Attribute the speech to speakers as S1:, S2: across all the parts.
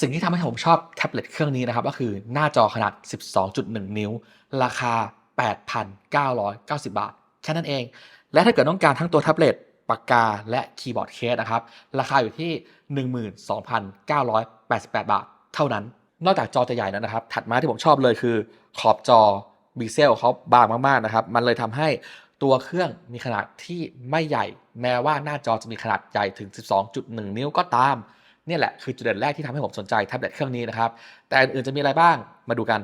S1: สิ่งที่ทำให้ผมชอบแท็บเล็ตเครื่องนี้นะครับ ก็คือหน้าจอขนาด 12.1 นิ้ว ราคา 8,990 บาท แค่นั้นเอง และถ้าเกิดต้องการทั้งตัวแท็บเล็ตปากกาและคีย์บอร์ดเคสนะครับ ราคาอยู่ที่ 12,988 บาท เท่านั้น นอกจากจอจะใหญ่แล้วนะครับ ถัดมาที่ผมชอบเลยคือขอบจอบีเซลเขาบางมากๆนะครับ มันเลยทำให้ตัวเครื่องมีขนาดที่ไม่ใหญ่ แม้ว่าหน้าจอจะมีขนาดใหญ่ถึง 12.1 นิ้วก็ตาม นี่ยแหละคือจุดเด่นแรกที่ทำให้ผมสนใจแท็บเล็ตเครื่องนี้นะครับ แต่อื่นๆจะมีอะไรบ้างมาดูกัน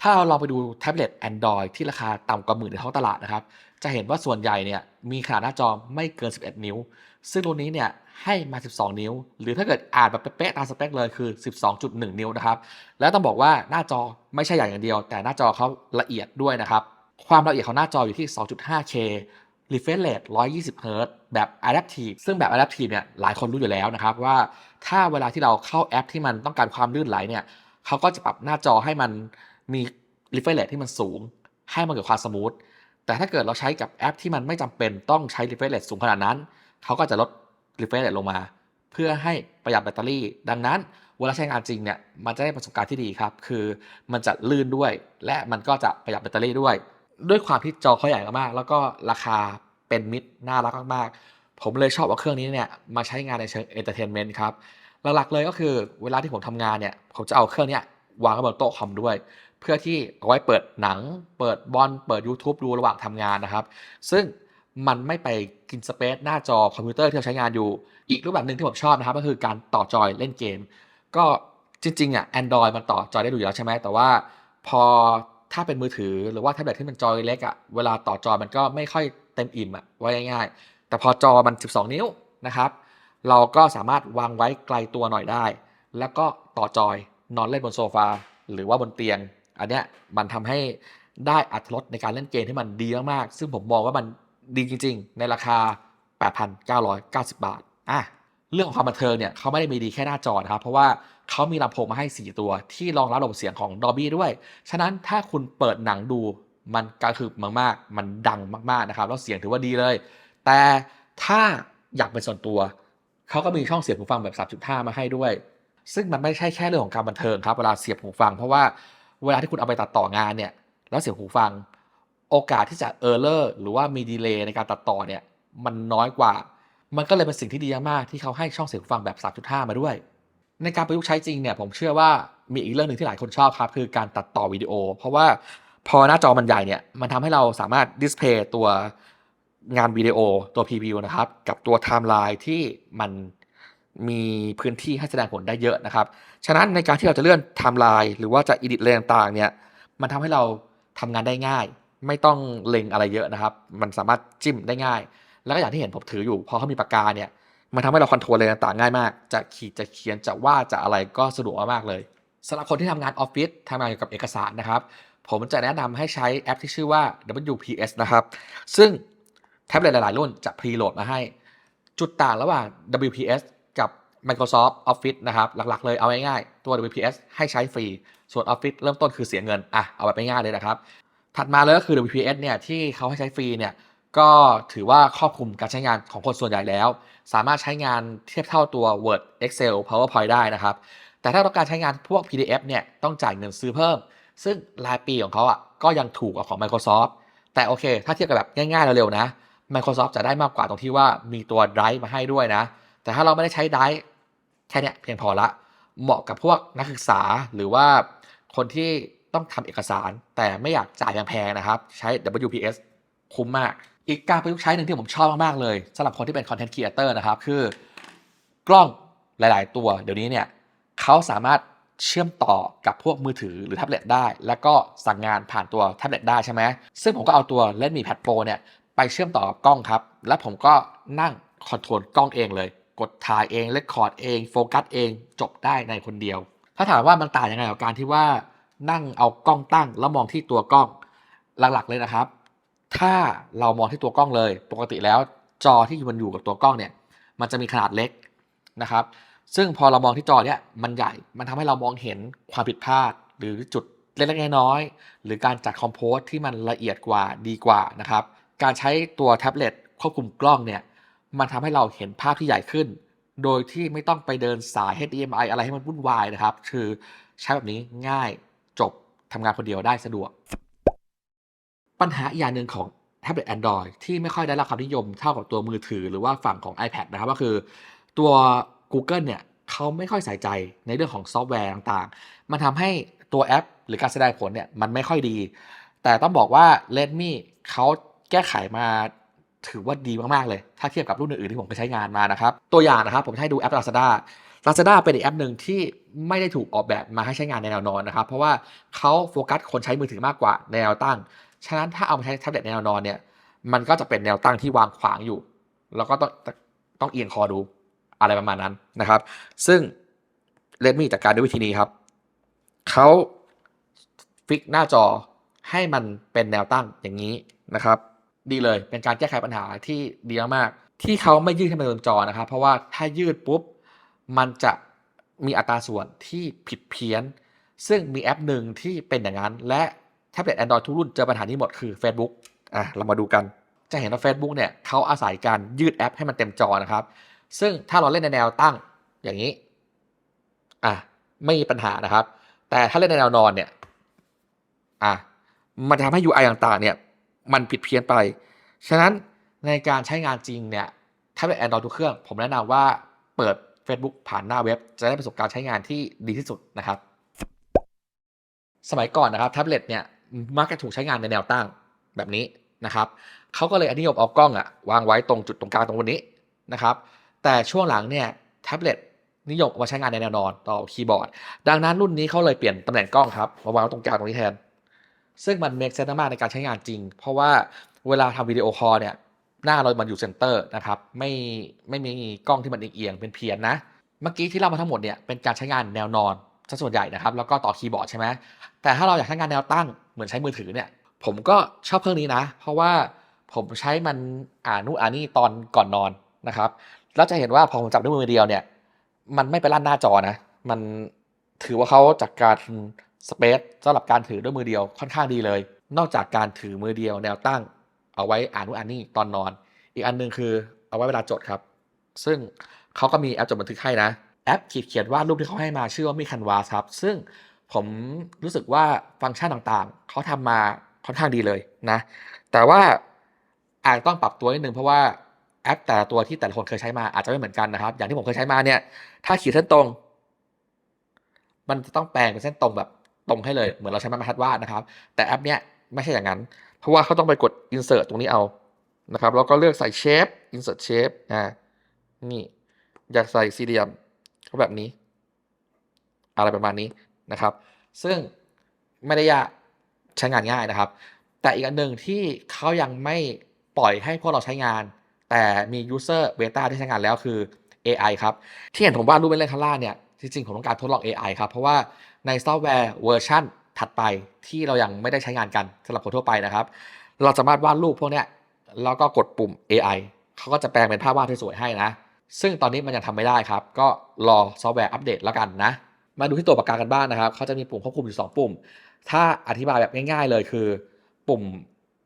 S1: ถ้าเราลองไปดูแท็บเล็ต Android ที่ราคาต่ำกว่าหมื่นในท้องตลาดนะครับ จะเห็นว่าส่วนใหญ่เนี่ยมีขนาดหน้าจอไม่เกิน 11 นิ้ว ซึ่งรุ่นนี้เนี่ยให้มา 12 นิ้ว หรือถ้าเกิดอ่านแบบเป๊ะๆตามสเปคเลยคือ 12.1 นิ้วนะครับ แล้วต้องบอกว่าหน้าจอไม่ใช่ใหญ่อย่างเดียว แต่หน้าจอเขาละเอียดด้วยนะครับ ความละเอียดของหน้าจออยู่ที่ 2.5K refresh rate 120 Hz แบบ adaptive ซึ่งแบบ adaptive เนี่ยหลายคนรู้อยู่แล้วนะครับว่าถ้าเวลาที่เราเข้าแอปที่มันต้องการความลื่นไหลเนี่ยเขาก็จะปรับหน้าจอให้มันมี refresh rate ที่มันสูง ให้มันเกิดความสมูทแต่ถ้าเกิดเราใช้กับแอปที่มันไม่จำเป็นต้องใช้ refresh rate สูงขนาดนั้น เขาก็จะลด refresh rate ลงมา เพื่อให้ประหยัดแบตเตอรี่ ดังนั้นเวลาใช้งานจริงเนี่ยมันจะได้ประสบการณ์ที่ดีครับ คือมันจะลื่นด้วย และมันก็จะประหยัดแบตเตอรี่ด้วย ด้วยความที่จอเขาใหญ่มากๆแล้วก็ราคาเป็นมิตรน่ารักมากๆ ผมเลยชอบเอาเครื่องนี้เนี่ยมาใช้งานในเชิงเอนเตอร์เทนเมนต์ครับหลักๆเลยก็คือเวลาที่ผมทำงานเนี่ยผมจะเอาเครื่องนี้วางไว้บนโต๊ะคอมด้วย เพื่อที่เอาไว้เปิดหนัง เปิดบอลเปิด YouTube ดูระหว่างทำงานนะครับ ซึ่งมันไม่ไปกินสเปซหน้าจอคอมพิวเตอร์ที่เราใช้งานอยู่ อีกรูปแบบหนึ่งที่ผมชอบนะครับ ก็คือการต่อจอยเล่นเกม ก็จริงๆอะ Android มันต่อจอยได้ดูอยู่แล้วใช่ไหมแต่ว่าพอ ถ้าเป็นมือถือหรือว่าแท็บเล็ตที่มันจอเล็กอะเวลาต่อจอมันก็ไม่ค่อยเต็มอิ่มอะไว้ง่ายๆ แต่พอจอมัน 12 นิ้วนะครับ เราก็สามารถวางไว้ไกลตัวหน่อยได้ แล้วก็ต่อจอยนอนเล่นบนโซฟาหรือว่าบนเตียง อันเนี้ยมันทำให้ได้อัตรสในการเล่นเกมที่มันดีมากๆซึ่งผมมองว่ามันดีจริง ๆ ในราคา 8,990 บาทอะ เรื่องของความบันเทิงเนี่ยเขาไม่ได้มีดีแค่หน้าจอนะครับเพราะว่าเขามีลำโพงมาให้ 4 ตัว ที่รองรับระบบเสียงของ Dolby ด้วย ฉะนั้นถ้าคุณเปิดหนังดูมันกระหึบมากๆ มันดังมากๆนะครับแล้วเสียงถือว่าดีเลย แต่ถ้าอยากเป็นส่วนตัว เขาก็มีช่องเสียบหูฟังแบบ 3.5 มาให้ด้วย ซึ่งมันไม่ใช่แค่เรื่องของการบันเทิงครับเวลาเสียบหูฟัง เพราะว่าเวลาที่คุณเอาไปตัดต่องานเนี่ยแล้วเสียบหูฟัง โอกาสที่จะเออร์เลอร์หรือว่ามีดีเลย์ในการตัดต่อเนี่ยมันน้อยกว่า มันก็เลยเป็นสิ่งที่ดีมากที่เขาให้ช่องเสียบหูฟังแบบ 3.5 มาด้วย ในการประยุกต์ใช้จริงเนี่ยผมเชื่อว่ามีอีกเรื่องหนึ่งที่หลายคนชอบครับคือการตัดต่อวิดีโอ เพราะว่าพอหน้าจอมันใหญ่เนี่ยมันทำให้เราสามารถดิสเพย์ตัวงานวิดีโอตัว preview นะครับ กับตัวไทม์ไลน์ที่มันมีพื้นที่ให้แสดงผลได้เยอะนะครับ ฉะนั้นในการที่เราจะเลื่อนไทม์ไลน์หรือว่าจะ edit อะไรต่างๆเนี่ยมันทำให้เราทำงานได้ง่าย ไม่ต้องเล็งอะไรเยอะนะครับ มันสามารถจิ้มได้ง่าย แล้วก็อย่างที่เห็นผมถืออยู่พอเขามีปากกาเนี่ยมันทำให้เราคอนโทรลอะไรต่างๆง่ายมาก จะขีดจะเขียนจะวาดจะอะไรก็สะดวกมากเลยสำหรับคนที่ทำงานออฟฟิศทำงานเกี่ยวกับเอกสารนะครับ ผมจะแนะนำให้ใช้แอปที่ชื่อว่า WPS นะครับ ซึ่งแท็บเล็ตหลายๆ รุ่นจะพรีโหลดมาให้ จุดต่างระหว่าง WPS กับ Microsoft Office นะครับ หลักๆ เลยเอาง่ายๆ ตัว WPS ให้ใช้ฟรี ส่วน Office เริ่มต้นคือเสียเงิน อะ เอาแบบง่ายๆเลยนะครับ ถัดมาเลยก็คือ WPS เนี่ยที่เขาให้ใช้ฟรีเนี่ย ก็ถือว่าครอบคลุมการใช้งานของคนส่วนใหญ่แล้ว สามารถใช้งานเทียบเท่าตัว Word Excel PowerPoint ได้นะครับ แต่ถ้าต้องการใช้งานพวก PDF เนี่ยต้องจ่ายเงินซื้อเพิ่ม ซึ่งรายปีของเขาอะก็ยังถูกกว่าของ Microsoft แต่โอเค ถ้าเทียบกับแบบง่ายๆเร็วๆนะ Microsoft จะได้มากกว่าตรงที่ว่ามีตัว Drive มาให้ด้วยนะ แต่ถ้าเราไม่ได้ใช้ Drive แค่เนี้ยเพียงพอละ เหมาะกับพวกนักศึกษาหรือว่าคนที่ต้องทำเอกสาร แต่ไม่อยากจ่ายแพงๆนะครับ ใช้ WPS คุ้มมากอีกการประยุกต์ใช้หนึ่งที่ผมชอบมาก ๆ เลยสำหรับคนที่เป็น Content Creator นะครับ คือกล้องหลาย ๆ ตัว เดี๋ยวนี้เนี่ยเขาสามารถเชื่อมต่อกับพวกมือถือหรือแท็บเล็ตได้ แล้วก็สั่งงานผ่านตัวแท็บเล็ตได้ใช่ไหมซึ่งผมก็เอาตัว Redmi Pad Pro เนี่ยไปเชื่อมต่อกับกล้องครับ แล้วผมก็นั่งคอนโทรลกล้องเองเลย กดถ่ายเองเลคคอร์ดเองโฟกัสเองจบได้ในคนเดียว ถ้าถามว่ามันต่างยังไงกับการที่ว่านั่งเอากล้องตั้งแล้วมองที่ตัวกล้องหลักๆเลยนะครับ ถ้าเรามองที่ตัวกล้องเลย ปกติแล้วจอที่มันอยู่กับตัวกล้องเนี่ยมันจะมีขนาดเล็กนะครับ ซึ่งพอเรามองที่จอเนี่ยมันใหญ่ มันทำให้เรามองเห็นความผิดพลาด หรือจุดเล็กๆน้อยๆหรือการจัดคอมโพสที่มันละเอียดกว่าดีกว่านะครับ การใช้ตัวแท็บเล็ตควบคุมกล้องเนี่ยมันทำให้เราเห็นภาพที่ใหญ่ขึ้น โดยที่ไม่ต้องไปเดินสาย HDMI อะไรให้มันวุ่นวายนะครับ คือใช้แบบนี้ง่ายจบทำงานคนเดียวได้สะดวก ปัญหาอีกอย่างหนึ่งของแท็บเล็ต Android ที่ไม่ค่อยได้รับความนิยมเท่ากับตัวมือถือหรือว่าฝั่งของ iPad นะครับก็คือตัว Google เนี่ยเขาไม่ค่อยใส่ใจในเรื่องของซอฟต์แวร์ต่างๆ มันทำให้ตัวแอป หรือการแสดงผลเนี่ยมันไม่ค่อยดี แต่ต้องบอกว่า Redmi เขาแก้ไขมาถือว่าดีมาก ๆ เลย ถ้าเทียบกับรุ่นอื่น ๆ ที่ผมไปใช้งานมานะครับ ตัวอย่างนะครับ ผมให้ดูแอป Lazada Lazada เป็นอีกแอปหนึ่งที่ไม่ได้ถูกออกแบบมาให้ใช้งานในแนวนอนนะครับ เพราะว่าเขาโฟกัสคนใช้มือถือมากกว่าในแนวตั้ง ฉะนั้นถ้าเอามาใช้แท็บเล็ตแนวนอนเนี่ย มันก็จะเป็นแนวตั้งที่วางขวางอยู่ แล้วก็ต้องต้องเอียงคอดูอะไรประมาณนั้นนะครับ ซึ่ง Redmi จัดการด้วยวิธีนี้ครับ เขาฟิกหน้าจอให้มันเป็นแนวตั้งอย่างนี้นะครับ ดีเลยเป็นการแก้ไขปัญหาที่ดีมากๆที่เขาไม่ยืดให้มันบนจอนะครับ เพราะว่าถ้ายืดปุ๊บ มันจะมีอัตราส่วนที่ผิดเพี้ยน ซึ่งมีแอปหนึ่งที่เป็นอย่างนั้น และ แท็บเล็ต Android ทุกรุ่นเจอปัญหานี้หมดคือ Facebook อะเรามาดูกัน จะเห็นว่า Facebook เนี่ยเขาอาศัยการยืดแอปให้มันเต็มจอนะครับ ซึ่งถ้าเราเล่นในแนวตั้งอย่างนี้อะไม่มีปัญหานะครับ แต่ถ้าเล่นในแนวนอนเนี่ยอะมันจะทำให้ UI ต่างๆเนี่ยมันผิดเพี้ยนไป ฉะนั้นในการใช้งานจริงเนี่ยถ้าเป็น Android ทุกเครื่อง ผมแนะนำว่าเปิด Facebook ผ่านหน้าเว็บ จะได้ประสบการณ์ใช้งานที่ดีที่สุดนะครับ สมัยก่อนนะครับแท็บเล็ตเนี่ย มักจะถูกใช้งานในแนวตั้งแบบนี้นะครับเขาก็เลยอนิยมเอากล้องอะวางไว้ตรงจุดตรงกลางตรงบนนี้นะครับ แต่ช่วงหลังเนี่ยแท็บเล็ตนิยมมาใช้งานในแนวนอนต่อคีย์บอร์ด ดังนั้นรุ่นนี้เขาเลยเปลี่ยนตำแหน่งกล้องครับมาวางตรงกลางตรงนี้แทน ซึ่งมันเมคเซนต์มากในการใช้งานจริง เพราะว่าเวลาทำวิดีโอคอลเนี่ยหน้าเรามันอยู่เซนเตอร์นะครับไม่ไม่มีกล้องที่มันเอียงๆเป็นเพียนนะ เมื่อกี้ที่เล่ามาทั้งหมดเนี่ยเป็นการใช้งานแนวนอน ซะส่วนใหญ่นะครับ แล้วก็ต่อคีย์บอร์ดใช่ไหมแต่ถ้าเราอยากใช้งานแนวตั้งเหมือนใช้มือถือเนี่ย ผมก็ชอบเครื่องนี้นะ เพราะว่าผมใช้มันอ่านนู่นอ่านนี่ตอนก่อนนอนนะครับแล้วจะเห็นว่าพอผมจับด้วยมือเดียวเนี่ย มันไม่ไปลั่นหน้าจอนะ มันถือว่าเขาจัดการสเปซสำหรับการถือด้วยมือเดียวค่อนข้างดีเลย นอกจากการถือมือเดียวแนวตั้ง เอาไว้อ่านนู่นอ่านนี่ตอนนอน อีกอันหนึงคือเอาไว้เวลาจดครับ ซึ่งเขาก็มีแอปจดบันทึกให้นะ แอปขีดเขียนวาดรูปที่เขาให้มาชื่อว่ามีคันวาสครับ ซึ่งผมรู้สึกว่าฟังก์ชันต่างๆ เขาทำมาค่อนข้างดีเลยนะ แต่ว่าอาจจะต้องปรับตัวนิดนึงเพราะว่าแอปแต่ละตัวที่แต่ละคนเคยใช้มาอาจจะไม่เหมือนกันนะครับ อย่างที่ผมเคยใช้มาเนี่ย ถ้าขีดเส้นตรง มันจะต้องแปลงเป็นเส้นตรงแบบตรงให้เลย เหมือนเราใช้ไม้บรรทัดวาดนะครับ แต่แอปเนี้ยไม่ใช่อย่างนั้น เพราะว่าเขาต้องไปกด insert ตรงนี้เอานะครับ แล้วก็เลือกใส่ shape insert shape อ่านี่อยากใส่สี่เหลี่ยม ก็แบบนี้ อะไรประมาณนี้นะครับ ซึ่งไม่ได้ยากใช้งานง่ายนะครับ แต่อีกอันหนึ่งที่เขายังไม่ปล่อยให้พวกเราใช้งาน แต่มี user beta ที่ใช้งานแล้วคือ AI ครับ ที่เห็นผมวาดรูปเป็นเลขข้างล่างเนี่ย จริงๆ ผมต้องการทดลอง AI ครับ เพราะว่าในซอฟต์แวร์เวอร์ชันถัดไปที่เรายังไม่ได้ใช้งานกันสำหรับคนทั่วไปนะครับ เราสามารถวาดรูปพวกนี้แล้วก็กดปุ่ม AI เขาก็จะแปลงเป็นภาพวาดที่สวยให้นะ ซึ่งตอนนี้มันยังทำไม่ได้ครับ ก็รอซอฟต์แวร์อัปเดตแล้วกันนะ มาดูที่ตัวปากกากันบ้างนะครับ เขาจะมีปุ่มควบคุมอยู่ 2 ปุ่ม ถ้าอธิบายแบบง่าย ๆ เลยคือ ปุ่ม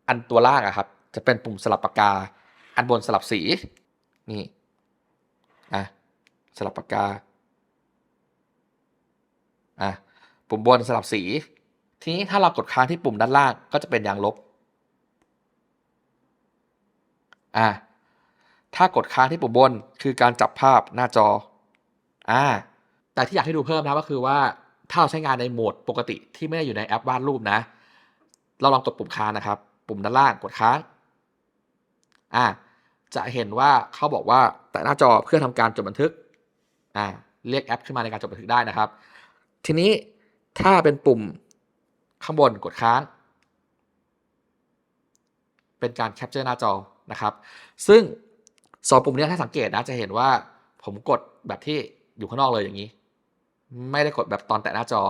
S1: อันตัวล่างอะครับ จะเป็นปุ่มสลับปากกา อันบนสลับสี นี่ อะ สลับปากกา อะ ปุ่มบนสลับสี ทีนี้ถ้าเรากดค้างที่ปุ่มด้านล่างก็จะเป็นยางลบ อ่า ถ้ากดค้างที่ปุ่มบนคือการจับภาพหน้าจออ่าแต่ที่อยากให้ดูเพิ่มนะก็คือว่าถ้าเราใช้งานในโหมดปกติที่ไม่ได้อยู่ในแอปวาดรูปนะ เราลองกดปุ่มค้างนะครับ ปุ่มด้านล่างกดค้างอ่าจะเห็นว่าเขาบอกว่าแต่หน้าจอเพื่อทำการจดบันทึกอ่าเรียกแอปขึ้นมาในการจดบันทึกได้นะครับ ทีนี้ถ้าเป็นปุ่มข้างบนกดค้าง เป็นการแคปเจอร์หน้าจอนะครับ ซึ่ง สองปุ่มนี้ถ้าสังเกตนะจะเห็นว่าผมกดแบบที่อยู่ข้างนอกเลยอย่างนี้ ไม่ได้กดแบบตอนแตะหน้าจอ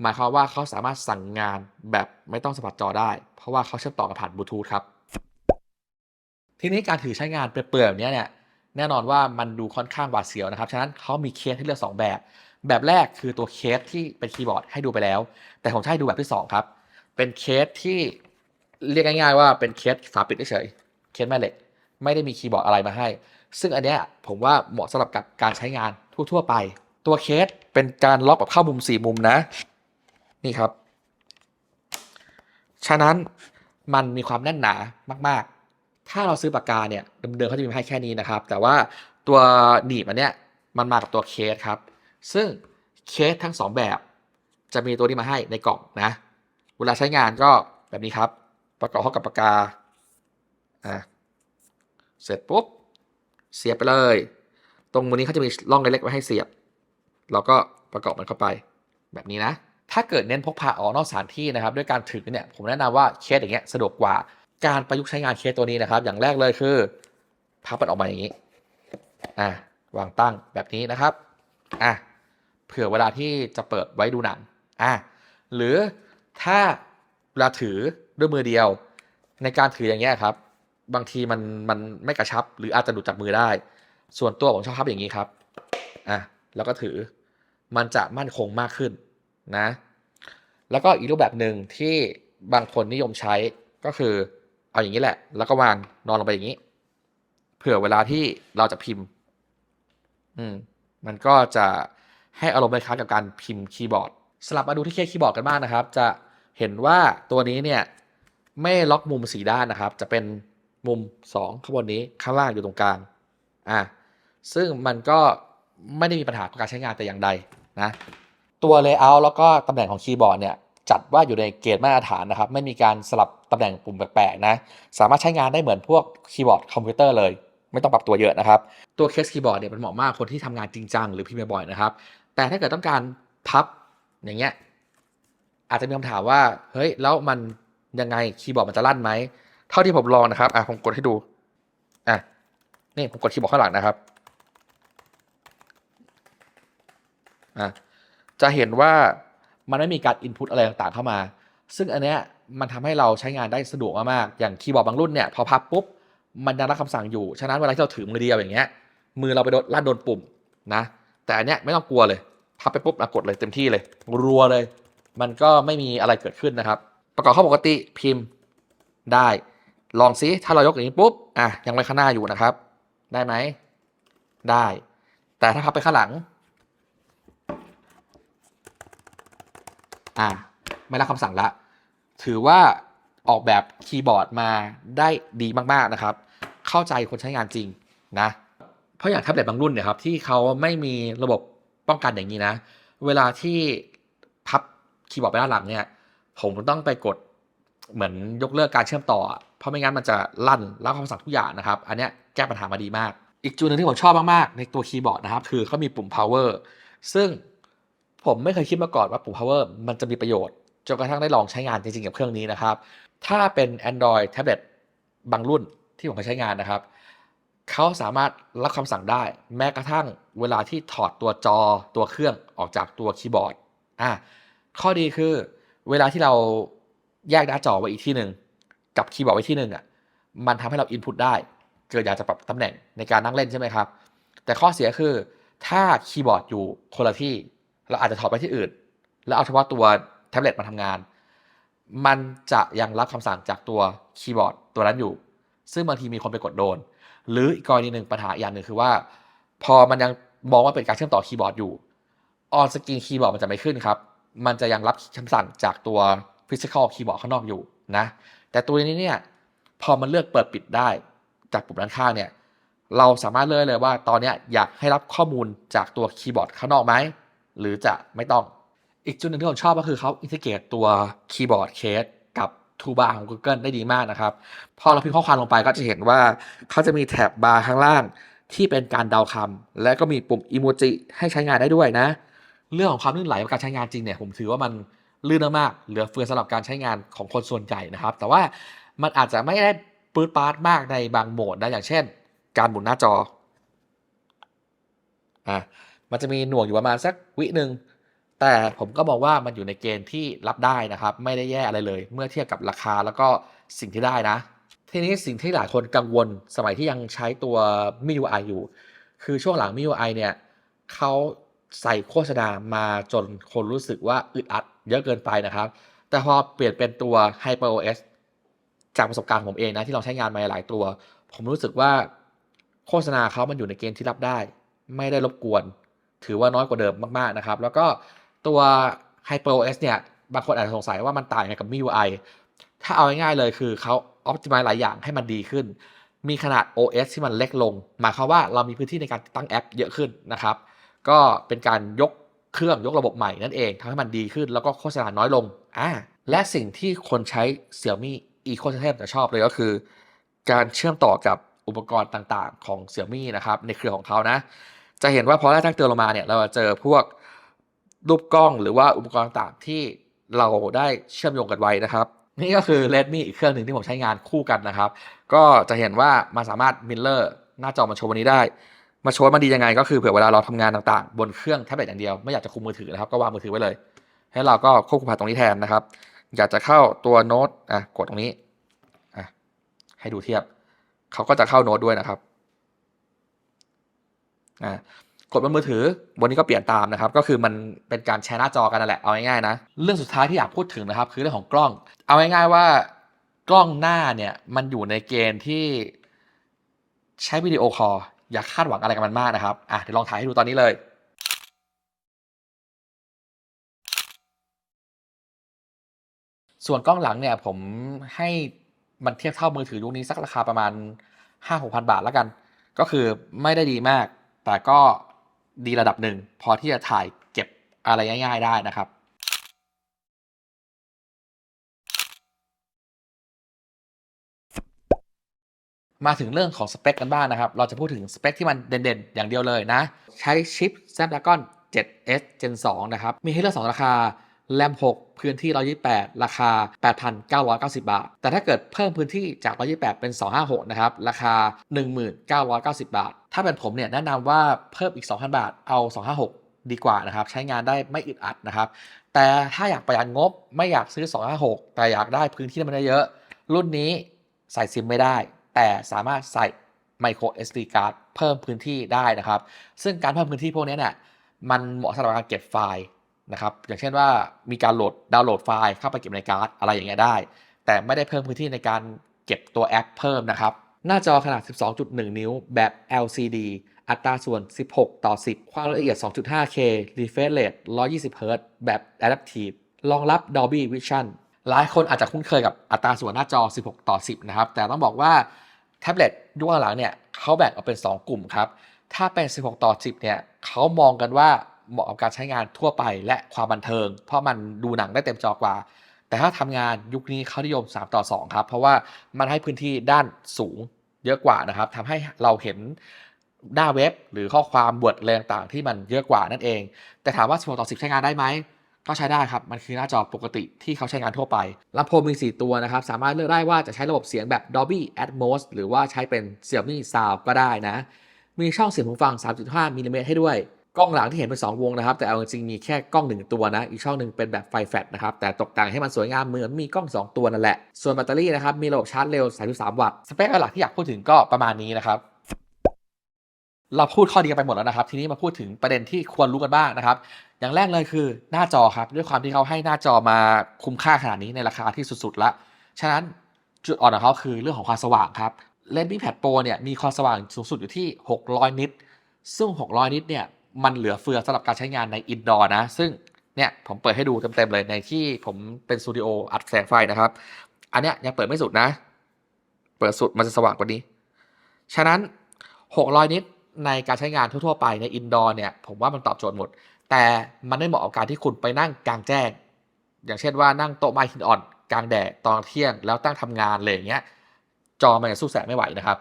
S1: หมายความว่าเขาสามารถสั่งงานแบบไม่ต้องสัมผัสจอได้ เพราะว่าเขาเชื่อมต่อกับผ่านบลูทูธครับ ทีนี้การถือใช้งานเปลือยๆแบบนี้เนี่ยแน่นอนว่ามันดูค่อนข้างหวาดเสียวนะครับ ฉะนั้นเขามีเคสให้เลือก 2 แบบ แบบแรกคือตัวเคสที่เป็นคีย์บอร์ดให้ดูไปแล้ว แต่ผมจะให้ดูแบบที่ 2 ครับ เป็นเคสที่เรียกง่ายๆว่าเป็นเคสฝาปิดเฉยเคสแม่เหล็ก ไม่ได้มีคีย์บอร์ดอะไรมาให้ ซึ่งอันเนี้ยผมว่าเหมาะสำหรับกับการใช้งานทั่วๆไป ตัวเคสเป็นการล็อกแบบเข้ามุมสี่มุมนะ นี่ครับ ฉะนั้นมันมีความแน่นหนามาก ๆ ถ้าเราซื้อปากกาเนี่ยเดิมๆเขาจะมีมาให้แค่นี้นะครับ แต่ว่าตัวหนีบอันเนี้ยมันมากับตัวเคสครับ ซึ่งเคสทั้งสองแบบ จะมีตัวนี้มาให้ในกล่องนะ เวลาใช้งานก็แบบนี้ครับ ประกอบเข้ากับปากกาอะ เสร็จปุ๊บเสียบไปเลย ตรงมือนี้เขาจะมีร่องเล็กๆไว้ให้เสียบ เราก็ประกอบมันเข้าไป แบบนี้นะ ถ้าเกิดเน้นพกพาออกนอกสถานที่นะครับ ด้วยการถือเนี่ยผมแนะนำว่าเคสอย่างเงี้ยสะดวกกว่าการประยุกต์ใช้งานเคสตัวนี้นะครับ อย่างแรกเลยคือพับมันออกมาอย่างนี้อะวางตั้งแบบนี้นะครับอะเผื่อเวลาที่จะเปิดไว้ดูหนังอะหรือถ้าเวลาถือด้วยมือเดียว ในการถืออย่างเงี้ยครับ บางทีมันมันไม่กระชับ หรืออาจจะหลุดจากมือได้ ส่วนตัวผมชอบพับอย่างนี้ครับอะแล้วก็ถือมันจะมั่นคงมากขึ้นนะ แล้วก็อีกรูปแบบหนึ่งที่บางคนนิยมใช้ก็คือเอาอย่างนี้แหละ แล้วก็วางนอนลงไปอย่างนี้ เผื่อเวลาที่เราจะพิมพ์ อืม มันก็จะให้อารมณ์คล้ายกับการพิมพ์คีย์บอร์ด สลับมาดูที่เคสคีย์บอร์ดกันบ้างนะครับ จะเห็นว่าตัวนี้เนี่ย ไม่ล็อกมุมสีด้านนะครับ จะเป็น มุม 2 ข้างบนนี้ข้างล่างอยู่ตรงกลางอะซึ่งมันก็ไม่ได้มีปัญหากับการใช้งานแต่อย่างใดนะตัวเลเยอร์แล้วก็ตำแหน่งของคีย์บอร์ดเนี่ยจัดว่าอยู่ในเกณฑ์มาตรฐานนะครับ ไม่มีการสลับตำแหน่งปุ่มแปลกๆนะสามารถใช้งานได้เหมือนพวกคีย์บอร์ดคอมพิวเตอร์เลย ไม่ต้องปรับตัวเยอะนะครับ ตัวเคสคีย์บอร์ดเนี่ยมันเหมาะมากคนที่ทำงานจริงจังหรือพิมพ์บ่อยๆนะครับ แต่ถ้าเกิดต้องการพับอย่างเงี้ยอาจจะมีคำถามว่าเฮ้ยแล้วมันยังไงคีย์บอร์ดมันจะลั่นไหม เท่าที่ผมลองนะครับ อะผมกดให้ดู อะ นี่ผมกดคีย์บอร์ดข้างหลังนะครับ อะ จะเห็นว่ามันไม่มีการอินพุตอะไรต่างๆเข้ามา ซึ่งอันเนี้ยมันทำให้เราใช้งานได้สะดวกมากๆ อย่างคีย์บอร์ดบางรุ่นเนี่ยพอพับปุ๊บ มันยังรับคำสั่งอยู่ ฉะนั้นเวลาที่เราถือมือเดียวอย่างเงี้ย มือเราไปโดนลั่นโดนปุ่มนะ แต่อันเนี้ยไม่ต้องกลัวเลย พับไปปุ๊บกดเลยเต็มที่เลย รัวเลย มันก็ไม่มีอะไรเกิดขึ้นนะครับ ประกอบข้าปกติพิมพ์ได้ ลองซิถ้าเรายกอย่างนี้ปุ๊บอะยังไม่ข้างหน้าอยู่นะครับ ได้ไหมได้ แต่ถ้าพับไปข้างหลังอะไม่รับคำสั่งละ ถือว่าออกแบบคีย์บอร์ดมาได้ดีมากๆนะครับ เข้าใจคนใช้งานจริงนะ เพราะอย่างแท็บเล็ตบางรุ่นเนี่ยครับที่เขาไม่มีระบบป้องกันอย่างนี้นะ เวลาที่พับคีย์บอร์ดไปด้านหลังเนี่ย ผมต้องไปกดเหมือนยกเลิกการเชื่อมต่อ เพราะไม่งั้นมันจะลั่นรับคำสั่งทุกอย่างนะครับ อันนี้แก้ปัญหามาดีมาก อีกจุดหนึ่งที่ผมชอบมากๆ ในตัวคีย์บอร์ดนะครับ คือเขามีปุ่ม power ซึ่งผมไม่เคยคิดมาก่อนว่าปุ่ม power มันจะมีประโยชน์จนกระทั่งได้ลองใช้งานจริงๆ กับเครื่องนี้นะครับ ถ้าเป็น Android tablet บางรุ่นที่ผมเคยใช้งานนะครับ เขาสามารถรับคำสั่งได้ แม้กระทั่งเวลาที่ถอดตัวจอตัวเครื่องออกจากตัวคีย์บอร์ดอะข้อดีคือเวลาที่เราแยกหน้าจอไว้อีกที่หนึ่ง กับคีย์บอร์ดไว้ที่หนึ่งอะมันทำให้เราอินพุตได้ เกิดอยากจะปรับตำแหน่งในการนั่งเล่นใช่ไหมครับ แต่ข้อเสียคือถ้าคีย์บอร์ดอยู่คนละที่ เราอาจจะถอดไปที่อื่น แล้วเอาเฉพาะตัวแท็บเล็ตมาทำงาน มันจะยังรับคำสั่งจากตัวคีย์บอร์ดตัวนั้นอยู่ ซึ่งบางทีมีคนไปกดโดน หรืออีกกรณีหนึ่งปัญหาอย่างหนึ่งคือว่า พอมันยังมองว่าเป็นการเชื่อมต่อคีย์บอร์ดอยู่ออนสกรีนคีย์บอร์ดมันจะไม่ขึ้นครับ มันจะยังรับคำสั่งจากตัว physical คีย์บอร์ดข้างนอกอยู่นะ แต่ตัวนี้เนี่ยพอมันเลือกเปิดปิดได้จากปุ่มด้านข้างเนี่ยเราสามารถเลือกเลยว่าตอนนี้อยากให้รับข้อมูลจากตัวคีย์บอร์ดข้างนอกไหมหรือจะไม่ต้องอีกจุดหนึ่งที่ผมชอบก็คือเขาอินทิเกรตตัวคีย์บอร์ดเคสกับทูบาร์ของ Google ได้ดีมากนะครับ พอเราพิมพ์ข้อความลงไปก็จะเห็นว่าเขาจะมีแท็บบาร์ข้างล่างที่เป็นการเดาคำและก็มีปุ่มอิโมจิให้ใช้งานได้ด้วยนะ เรื่องของความลื่นไหลกับการใช้งานจริงเนี่ยผมถือว่ามัน ลื่นมากๆเหลือเฟือสำหรับการใช้งานของคนส่วนใหญ่นะครับ แต่ว่ามันอาจจะไม่ได้ปื๊ดปาร์ตมากในบางโหมดนะอย่างเช่น การหมุนหน้าจออะมันจะมีหน่วงอยู่ประมาณสักวิหนึ่งแต่ผมก็มองว่ามันอยู่ในเกณฑ์ที่รับได้นะครับ ไม่ได้แย่อะไรเลย เมื่อเทียบกับราคาแล้วก็สิ่งที่ได้นะ ทีนี้สิ่งที่หลายคนกังวลสมัยที่ยังใช้ตัว MIUI อยู่ คือช่วงหลัง MIUI เนี่ยเขา ใส่โฆษณามาจนคนรู้สึกว่าอึดอัดเยอะเกินไปนะครับ แต่พอเปลี่ยนเป็นตัว HyperOS จากประสบการณ์ผมเองนะที่ลองใช้งานมาหลายตัว ผมรู้สึกว่าโฆษณาเขามันอยู่ในเกณฑ์ที่รับได้ ไม่ได้รบกวน ถือว่าน้อยกว่าเดิมมากๆนะครับ แล้วก็ตัว HyperOS เนี่ย บางคนอาจจะสงสัยว่ามันต่างไงกับ MIUI ถ้าเอาง่ายๆเลยคือเขา optimize หลายอย่างให้มันดีขึ้น มีขนาด OS ที่มันเล็กลง หมายความว่าเรามีพื้นที่ในการตั้งแอปเยอะขึ้นนะครับ ก็เป็นการยกเครื่องยกระบบใหม่นั่นเองทำให้มันดีขึ้นแล้วก็โฆษณาน้อยลงอ่าและสิ่งที่คนใช้ Xiaomi Ecosystem จะชอบเลยก็คือ การเชื่อมต่อกับอุปกรณ์ต่างๆ ของ Xiaomi นะครับในเครือของเขานะ จะเห็นว่าพอได้ตั้งเตือนลงมาเนี่ยเราจะเจอพวกรูปกล้องหรือว่าอุปกรณ์ต่างๆที่เราได้เชื่อมโยงกันไว้นะครับ นี่ก็คือ Redmi อีกเครื่องหนึ่งที่ผมใช้งานคู่กันนะครับ ก็จะเห็นว่ามันสามารถมิลเลอร์หน้าจอมาโชว์วันนี้ได้ มาโชว์มันดียังไงก็คือเผื่อเวลาเราทำงานต่างๆ บนเครื่องแท็บเล็ตอย่างเดียวไม่อยากจะคุมมือถือนะครับก็วางมือถือไว้เลย ให้เราก็ควบคุมผ่านตรงนี้แทนนะครับ อยากจะเข้าตัวโน้ตอะกดตรงนี้อะให้ดูเทียบเขาก็จะเข้าโน้ตด้วยนะครับอ่ากดบนมือถือบนนี้ก็เปลี่ยนตามนะครับ ก็คือมันเป็นการแชร์หน้าจอกันนั่นแหละเอาง่ายๆนะเรื่องสุดท้ายที่อยากพูดถึงนะครับ คือเรื่องของกล้อง เอาง่ายๆว่ากล้องหน้าเนี่ยมันอยู่ในเกณฑ์ที่ใช้วิดีโอคอล อย่าคาดหวังอะไรกับมันมากนะครับอะเดี๋ยวลองถ่ายให้ดูตอนนี้เลยส่วนกล้องหลังเนี่ยผมให้มันเทียบเท่ามือถือยุคนี้สักราคาประมาณ 5 6 0 0 0 บาทแล้วกัน ก็คือไม่ได้ดีมาก แต่ก็ดีระดับหนึ่ง พอที่จะถ่ายเก็บอะไรง่าย ๆ ได้นะครับ มาถึงเรื่องของสเปคกันบ้างนะครับ เราจะพูดถึงสเปคที่มันเด่นๆ อย่างเดียวเลยนะ ใช้ชิป Snapdragon 7S Gen 2 นะครับ มีให้เลือก 2 ราคา แรม 6 พื้นที่ 128 ราคา 8,990 บาท แต่ถ้าเกิดเพิ่มพื้นที่จาก 128 เป็น 256 นะครับ ราคา 1990 บาท ถ้าเป็นผมเนี่ยแนะนำว่าเพิ่มอีก 2,000 บาท เอา 256 ดีกว่านะครับ ใช้งานได้ไม่อึดอัดนะครับ แต่ถ้าอยากประหยัดงบไม่อยากซื้อ 256 แต่อยากได้พื้นที่มันเยอะ รุ่นนี้ใส่ซิมไม่ได้ แต่สามารถใส่ micro SD card เพิ่มพื้นที่ได้นะครับ ซึ่งการเพิ่มพื้นที่พวกนี้เนี่ยมันเหมาะสำหรับการเก็บไฟล์นะครับอย่างเช่นว่ามีการโหลดดาวน์โหลดไฟล์เข้าไปเก็บในการ์ดอะไรอย่างเงี้ยได้ แต่ไม่ได้เพิ่มพื้นที่ในการเก็บตัวแอปเพิ่มนะครับหน้าจอขนาด 12.1 นิ้วแบบ LCD อัตราส่วน 16 ต่อ 10 ความละเอียด 2.5K refresh rate 120 Hz แบบ Adaptive รองรับ Dolby Vision หลายคนอาจจะคุ้นเคยกับอัตราส่วนหน้าจอ 16 ต่อ 10 นะครับ แต่ต้องบอกว่าแท็บเล็ตยุคหลังเนี่ยเขาแบ่งออกเป็น 2 กลุ่มครับ ถ้าเป็น 16 ต่อ 10 เนี่ยเขามองกันว่าเหมาะกับการใช้งานทั่วไปและความบันเทิง เพราะมันดูหนังได้เต็มจอกว่า แต่ถ้าทำงานยุคนี้เขานิยม 3 ต่อ 2 ครับ เพราะว่ามันให้พื้นที่ด้านสูงเยอะกว่านะครับทำให้เราเห็นหน้าเว็บหรือข้อความบทอะไรต่างๆที่มันเยอะกว่านั่นเอง แต่ถามว่า 16 ต่อ 10 ใช้งานได้ไหม ก็ใช้ได้ครับ มันคือหน้าจอปกติที่เขาใช้งานทั่วไปลำโพงมี 4 ตัวนะครับ สามารถเลือกได้ว่าจะใช้ระบบเสียงแบบ Dolby Atmos หรือว่าใช้เป็น Xiaomi Sound ก็ได้นะ มีช่องเสียงหูฟัง 3.5มิลลิเมตรให้ด้วย กล้องหลังที่เห็นเป็น 2 วงนะครับ แต่เอาจริงๆมีแค่กล้อง 1 ตัวนะ อีกช่องหนึ่งเป็นแบบไฟแฟลชนะครับ แต่ตกแต่งให้มันสวยงามเหมือนมีกล้อง 2 ตัวนั่นแหละ ส่วนแบตเตอรี่นะครับ มีระบบชาร์จเร็ว 33 วัตต์ สเปคหลักที่อยากพูดถึงก็ประมาณนี้นะครับเราพูดข้อดีกันไปหมดแล้วนะครับ ทีนี้มาพูดถึงประเด็นที่ควรรู้กันบ้างนะครับ อย่างแรกเลยคือหน้าจอครับ ด้วยความที่เขาให้หน้าจอมาคุ้มค่าขนาดนี้ในราคาที่สุดๆละฉะนั้นจุดอ่อนของเขาคือเรื่องของความสว่างครับ Redmi Pad Pro เนี่ยมีความสว่างสูงสุดอยู่ที่ 600 นิตซึ่ง 600 นิตเนี่ยมันเหลือเฟือสำหรับการใช้งานในอินดอร์นะ ซึ่งเนี่ยผมเปิดให้ดูเต็มๆเลยในที่ผมเป็นสตูดิโออัดแสงไฟนะครับ อันเนี้ยยังเปิดไม่สุดนะ เปิดสุดมันจะสว่างกว่านี้ ฉะนั้น 600 นิต ในการใช้งานทั่วๆไปในอินดอร์เนี่ยผมว่ามันตอบโจทย์หมด แต่มันไม่เหมาะกับการที่คุณไปนั่งกลางแจ้ง อย่างเช่นว่านั่งโต๊ะไม้หินอ่อนกลางแดดตอนเที่ยงแล้วตั้งทำงานเลยอย่างเงี้ยจอมันจะสู้แสงไม่ไหวนะครับ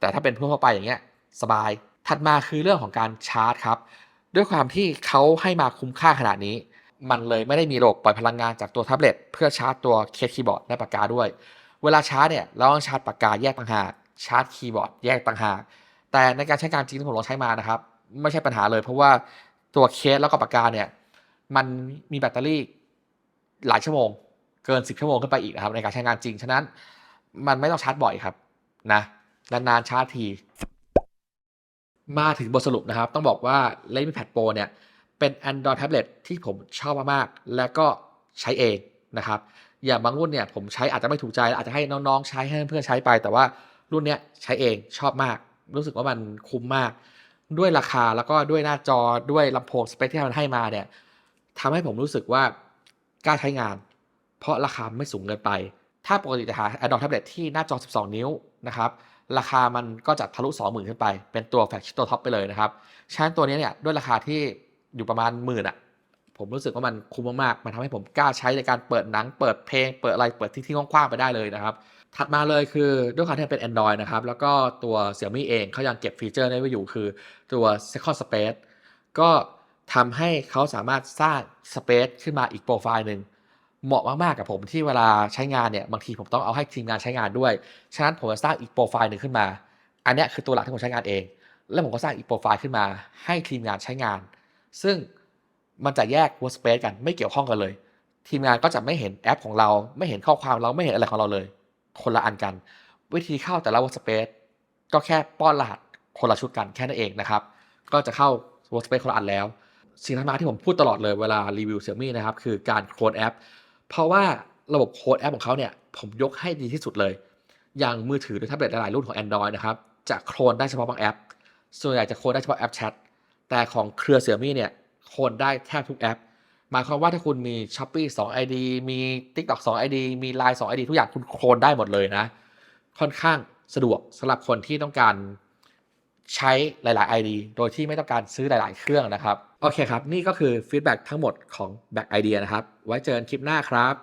S1: แต่ถ้าเป็นทั่วไปอย่างเงี้ยสบายถัดมาคือเรื่องของการชาร์จครับ ด้วยความที่เขาให้มาคุ้มค่าขนาดนี้ มันเลยไม่ได้มีระบบปล่อยพลังงานจากตัวแท็บเล็ตเพื่อชาร์จตัวเคสคีย์บอร์ดและปากกาด้วย เวลาชาร์จเนี่ยเราต้องชาร์จปากกาแยกต่างหากชาร์จคีย์บอร์ดแยกต่างหาก แต่ในการใช้งานจริงที่ผมลองใช้มานะครับ ไม่ใช่ปัญหาเลย เพราะว่าตัวเคสแล้วก็ปากกาเนี่ยมันมีแบตเตอรี่หลายชั่วโมง เกิน 10 ชั่วโมงขึ้นไปอีกนะครับในการใช้งานจริง ฉะนั้นมันไม่ต้องชาร์จบ่อยครับนะนานๆชาร์จที มาถึงบทสรุปนะครับ ต้องบอกว่า Redmi Pad Pro เนี่ยเป็น Android tablet ที่ผมชอบมากๆ และก็ใช้เองนะครับ อย่างบางรุ่นเนี่ยผมใช้อาจจะไม่ถูกใจ อาจจะให้น้องๆ ใช้ให้เพื่อนๆใช้ไป แต่ว่ารุ่นเนี้ยใช้เองชอบมาก รู้สึกว่ามันคุ้มมาก ด้วยราคาแล้วก็ด้วยหน้าจอด้วยลำโพงสเปคที่มันให้มาเนี่ยทำให้ผมรู้สึกว่ากล้าใช้งาน เพราะราคาไม่สูงเกินไป ถ้าปกติจะหา Android tablet ที่หน้าจอ 12 นิ้วนะครับราคามันก็จะทะลุ 20,000 ขึ้นไป เป็นตัวแฟลกชิพตัวท็อปไปเลยนะครับฉะนั้นตัวนี้เนี่ยด้วยราคาที่อยู่ประมาณหมื่นอะ ผมรู้สึกว่ามันคุ้มมากๆ มันทำให้ผมกล้าใช้ในการเปิดหนัง เปิดเพลง เปิดอะไร เปิดที่ที่กว้างๆไปได้เลยนะครับ ถัดมาเลยคือด้วยความที่เป็น Android นะครับ แล้วก็ตัว Xiaomi เองเขายังเก็บฟีเจอร์นี้ไว้อยู่คือตัว Second Space ก็ทำให้เขาสามารถสร้าง Space ขึ้นมาอีกโปรไฟล์หนึ่งเหมาะมาก ๆ กับผมที่เวลาใช้งานเนี่ย บางทีผมต้องเอาให้ทีมงานใช้งานด้วย ฉะนั้นผมจะสร้างอีกโปรไฟล์หนึ่งขึ้นมา อันนี้คือตัวหลักที่ผมใช้งานเอง แล้วผมก็สร้างอีกโปรไฟล์ขึ้นมา ให้ทีมงานใช้งาน ซึ่ง มันจะแยก workspace กันไม่เกี่ยวข้องกันเลย ทีมงานก็จะไม่เห็นแอปของเรา ไม่เห็นข้อความเราไม่เห็นอะไรของเราเลย คนละอันกัน วิธีเข้าแต่ละ workspace ก็แค่ป้อนรหัสคนละชุดกันแค่นั้นเองนะครับ ก็จะเข้า workspace คนละอันแล้ว สิ่งถัดมาที่ผมพูดตลอดเลยเวลารีวิว Xiaomi นะครับคือการโคลนแอป เพราะว่าระบบโค้ดแอปของเขาเนี่ยผมยกให้ดีที่สุดเลย อย่างมือถือหรือแท็บเล็ตหลายรุ่นของ Android นะครับจะโคลนได้เฉพาะบางแอป ส่วนใหญ่จะโคลนได้เฉพาะแอปแชทแต่ของเครือ Xiaomi เนี่ย โคลนได้แทบทุกแอป หมายความว่าถ้าคุณมี Shopee 2 ID มี TikTok 2 ID มี Line 2 ID ทุกอย่างคุณโคลนได้หมดเลยนะ ค่อนข้างสะดวกสำหรับคนที่ต้องการใช้หลาย ๆ ID โดยที่ไม่ต้องการซื้อหลาย ๆ เครื่องนะครับ โอเคครับ นี่ก็คือฟีดแบ็ทั้งหมดของ Back Idea นะครับ ไว้เจอกันคลิปหน้าครับ